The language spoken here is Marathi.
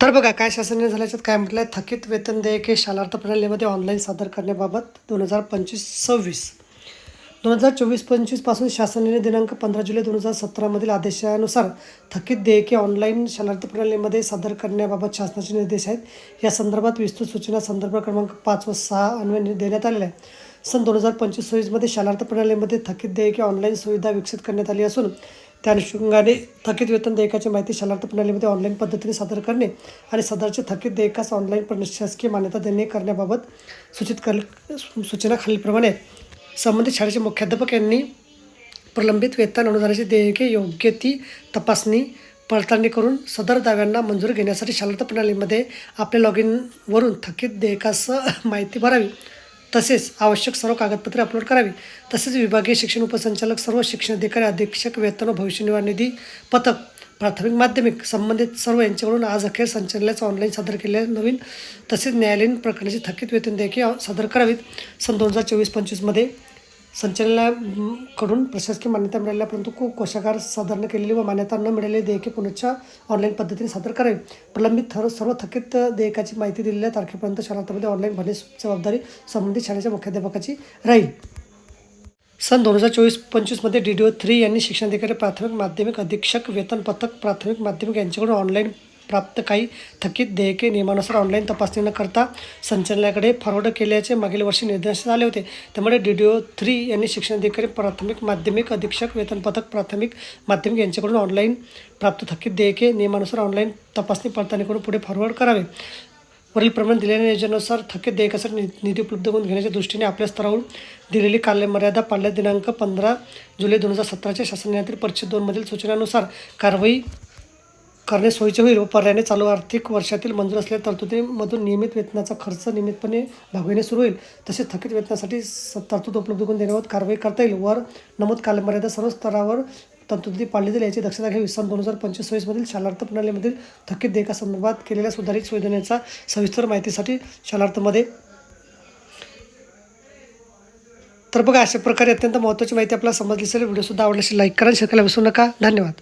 तर बघा काय शासनाने झाल्याच्यात काय म्हटलं आहे थकीत वेतन देयके शालार्थ प्रणालीमध्ये ऑनलाईन सादर करण्याबाबत दोन हजार पंचवीस सव्वीस. दोन हजार चोवीस पंचवीसपासून शासनाने दिनांक पंधरा जुलै दोन हजार सतरामधील आदेशानुसार थकीत देयके ऑनलाईन शालार्थ प्रणालीमध्ये सादर करण्याबाबत शासनाचे निर्देश आहेत. या संदर्भात विस्तृत सूचना संदर्भ क्रमांक पाच व सहा अन्वय देण्यात आलेल्या आहे सन दोन हजार पंचवीस सव्वीसमध्ये शालार्थ प्रणालीमध्ये थकीत देयके ऑनलाईन सुविधा विकसित करण्यात आली असून त्या अनुषंगाने थकीत वेतन देयकाची माहिती शालार्थ प्रणालीमध्ये ऑनलाईन पद्धतीने सादर करणे आणि सदरचे थकीत देयकास ऑनलाईन प्रशासकीय मान्यता देणे करण्याबाबत सूचित कर सूचना खालीलप्रमाणे आहेत. संबंधित शाळेचे मुख्याध्यापक यांनी प्रलंबित वेतन अनुदानाची देयके योग्य ती तपासणी पडताळणी करून सदर दाव्यांना मंजूर घेण्यासाठी शालार्थ प्रणालीमध्ये आपल्या लॉग इनवरून थकीत देयकासह माहिती भरावी. तसेच आवश्यक सर्व कागदपत्रे अपलोड करावी. तसेच विभागीय शिक्षण उपसंचालक सर्व शिक्षण अधिकारी अधीक्षक वेतन व भविष्य निर्वाह निधी पथक प्राथमिक माध्यमिक संबंधित सर्व यांच्याकडून आज अखेर संचालनालयाचं ऑनलाईन सादर केलेल्या नवीन तसेच न्यायालयीन प्रकरणाची थकीत वेतन देयके सादर करावीत. सन दोन हजार चोवीस पंचवीसमध्ये संचालनालयाकडून प्रशासकीय मान्यता मिळाल्या परंतु खूप कोशागार सादर न केलेली व मान्यता न मिळालेली देयके पुनश्च ऑनलाईन पद्धतीने सादर करावी. प्रलंबित थर सर्व थकीत देयकाची माहिती दिलेल्या तारखेपर्यंत शाळांमध्ये ऑनलाईन भरणे जबाबदारी संबंधित शाळेच्या मुख्याध्यापकाची राहील. सन दोन हजार चोवीस पंचवीसमध्ये डी डी ओ थ्री यांनी शिक्षणाधिकारी प्राथमिक माध्यमिक अधीक्षक वेतन पथक प्राथमिक माध्यमिक यांच्याकडून ऑनलाईन प्राप्त काही थकीत देयके नियमानुसार ऑनलाईन तपासणी न करता संचालनालयाकडे फॉरवर्ड केल्याचे मागील वर्षी निर्देश आले होते. त्यामुळे डी डी ओ थ्री यांनी शिक्षणाधिकारी प्राथमिक माध्यमिक अधीक्षक वेतन पथक प्राथमिक माध्यमिक यांच्याकडून ऑनलाईन प्राप्त थकीत देयके नियमानुसार ऑनलाईन तपासणी पडताळणीकडून पुढे फॉरवर्ड करावे. वरील प्रमाण दिलेल्या योजनेनुसार थकीत देयकासाठी नि- निधी उपलब्ध करून घेण्याच्या दृष्टीने आपल्या स्तरावरून दिलेली कालमर्यादा पाळल्या दिनांक पंधरा जुलै दोन हजार सतराच्या शासनातील परिषद दोनमधील सूचनानुसार कारवाई करणे सोयीचे होईल. व पर्यायाने चालू आर्थिक वर्षातील मंजूर असलेल्या तरतुदीमधून नियमित वेतनाचा खर्च नियमितपणे भागविणे सुरू होईल. तसेच थकीत वेतनासाठी स- तरतूद उपलब्ध करून देण्यावर कारवाई करता येईल. वर नमूद कालमर्यादा सर्व स्तरावर तरतुदी पाळली जाईल. याची दक्षता घ्यावी. सन दोन हजार पंचवीस सव्वीसमधील शालार्थ प्रणालीमधील थकीत देयकासंदर्भात केलेल्या सुधारित संशोधनाचा सविस्तर माहितीसाठी शालार्थमध्ये तर बघा अशा प्रकारे अत्यंत महत्त्वाची माहिती आपल्याला समजली असेल. व्हिडिओसुद्धा आवडल्याशी लाईक करा शिकायला विसरू नका. धन्यवाद.